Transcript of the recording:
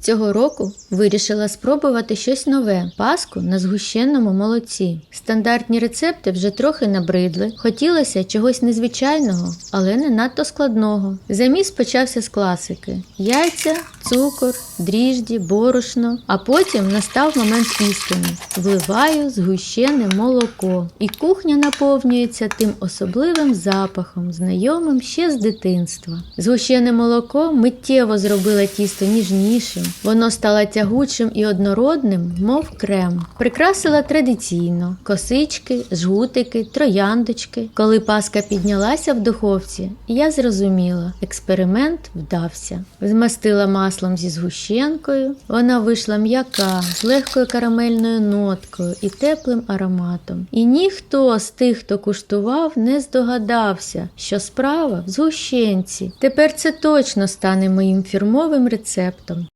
Цього року вирішила спробувати щось нове паску на згущеному молоці. Стандартні рецепти вже трохи набридли. Хотілося чогось незвичайного, але не надто складного. Заміс почався з класики: яйця, цукор, дріжджі, борошно. А потім настав момент істини. Вливаю згущене молоко, і кухня наповнюється тим особливим запахом, знайомим ще з дитинства. Згущене молоко миттєво зробило тісто ніжнішим. Воно стало тягучим і однородним, мов крем. Прикрасила традиційно косички, жгутики, трояндочки. Коли паска піднялася в духовці, я зрозуміла, експеримент вдався. Змастила маслом зі згущенкою. Вона вийшла м'яка, з легкою карамельною ноткою і теплим ароматом. І ніхто з тих, хто куштував, не здогадався, що справа в згущенці. Тепер це точно стане моїм фірмовим рецептом.